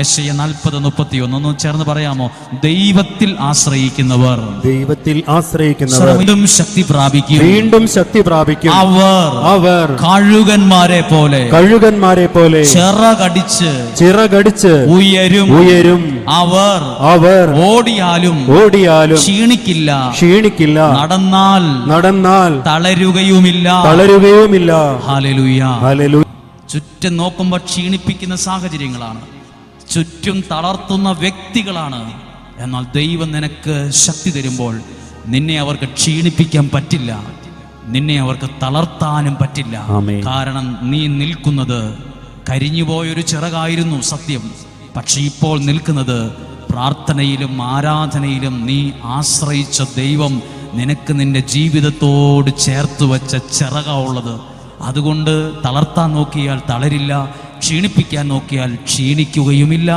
യശയ നാൽപ്പത് മുപ്പത്തി ഒന്ന് ചേർന്ന് പറയാമോ? ദൈവത്തിൽ ആശ്രയിക്കുന്നവർ. ദൈവത്തിൽ ആശ്രയിക്കുന്നവർ. വീണ്ടും ശക്തി പ്രാപിക്കും. വീണ്ടും ശക്തി പ്രാപിക്കും. അവർ അവർ കഴുകന്മാരെ പോലെ. കഴുകന്മാരെ പോലെ. ചിറകടിച്ച് ചിറകടിച്ച് ഉയരും. ഉയരും. അവർ അവർ ഓടിയാലും ഓടിയാലും ക്ഷീണിക്കില്ല. ക്ഷീണിക്കില്ല. നടന്നാൽ നടന്നാൽ തളരുകയുമില്ല. തളരുകയുമില്ല. ഹാലലുയ ഹല്ലേലൂയ. ചുറ്റും നോക്കുമ്പോൾ ക്ഷീണിപ്പിക്കുന്ന സാഹചര്യങ്ങളാണ്. ചുറ്റും തളർത്തുന്ന വ്യക്തികളാണ് എന്നാൽ ദൈവം നിനക്ക് ശക്തി തരുമ്പോൾ നിന്നെ അവർക്ക് ക്ഷീണിപ്പിക്കാൻ പറ്റില്ല. നിന്നെ അവർക്ക് തളർത്താനും പറ്റില്ല. കാരണം നീ നിൽക്കുന്നത് കരിഞ്ഞുപോയൊരു ചിറകായിരുന്നു സത്യം. പക്ഷെ ഇപ്പോൾ നിൽക്കുന്നത് പ്രാർത്ഥനയിലും ആരാധനയിലും നീ ആശ്രയിച്ച ദൈവം നിനക്ക് നിന്റെ ജീവിതത്തോട് ചേർത്ത് വെച്ച ചിറകാ ഉള്ളത്. അതുകൊണ്ട് തളർത്താൻ നോക്കിയാൽ തളരില്ല. ക്ഷീണിപ്പിക്കാൻ നോക്കിയാൽ ക്ഷീണിക്കുകയുമില്ല.